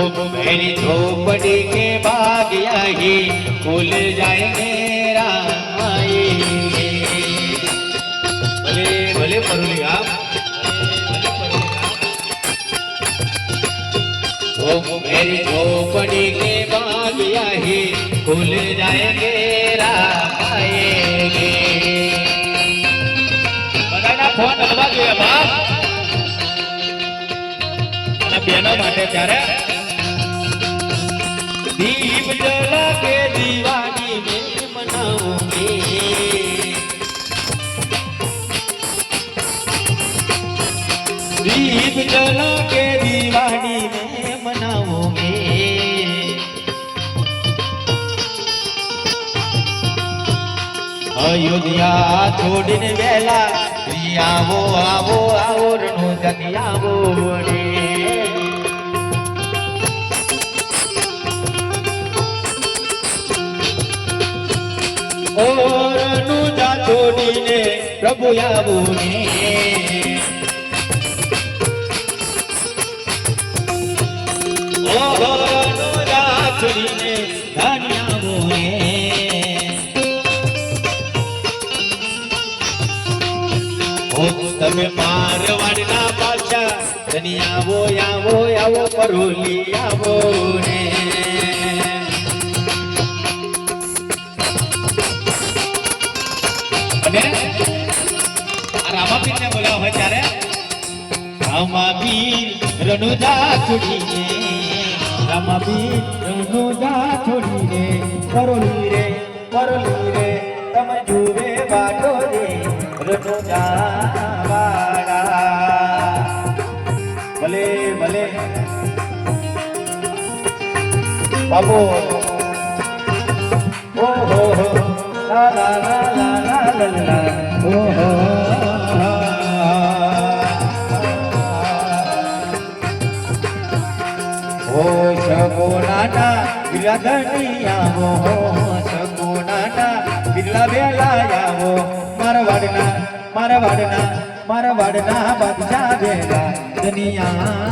मेरी झोपड़ी के बाग यही खुल जाएंगे राम आएंगे भले भले परुली आप मेरी झोपड़ी के बाग यही खुल जाएंगे राम आएंगे બધાના ફોન હલવા જોઈએ બાપ અને બહેનો માટે ત્યારે દીપ જલા કે દિવાની મેં મનાવું દીપ જલા કે દિવાની મેં મનાવું અયોધ્યા છોડીને વેલા આવો આવો આવો રણો આવો વડે ઓ જાતોડીને પ્રભુ આવો ને ઓહો રણુજા છોડીને ધની આવો ને ઓ તમે મારવાડના પાછા ધનિયા આવો આવો આવો, પરોલી, આવો ને. અને આ રામાપીરને હોય ત્યારે રામાપીર રણુજા છોડીને રામાપીર રણુજા છોડીને પરોલી રે પરોલી તમે બાટો રે રણુજા ભલે ભલે બાબુ ઓ હો હો લા ઓ સગુણાના બિરલા વેલા મારવાડના મારવાડના મારવાડના બાદશાહ વેલા દનિયા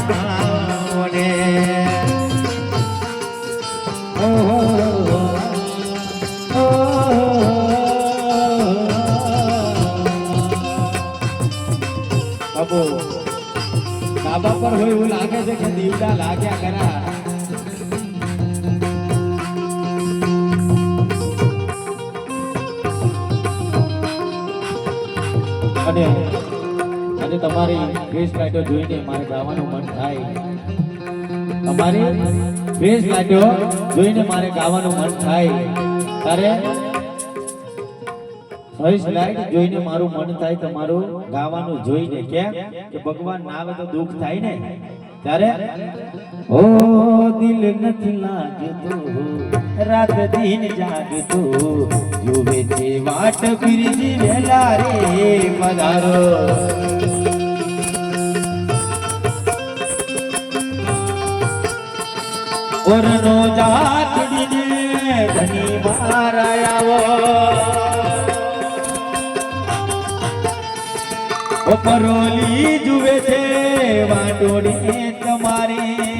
બાબુ ડાબા પર હોય એવું લાગે છે કે દીવડા લાગ્યા ખરા. અને આજે તમારી ફેસ લાઈટો જોઈને મારે ગાવાનું મન થાય. તમારી ફેસ લાઈટો જોઈને મારે ગાવાનું મન થાય. ત્યારે ફેસ લાઈટ જોઈને મારું મન થાય તમારું ગાવાનું જોઈને. કેમ? કે ભગવાન ના આવે તો દુઃખ થાય ને? ત્યારે, ઓ દિલ નથી લાગતું, રાત દિન જાગતું જોવે છે વાટ બિરજી વેલા રે પધારો. ઓરનો જાતડીને ધની મારા આવો. પરોલી જુએ છે વાટોડી તમારે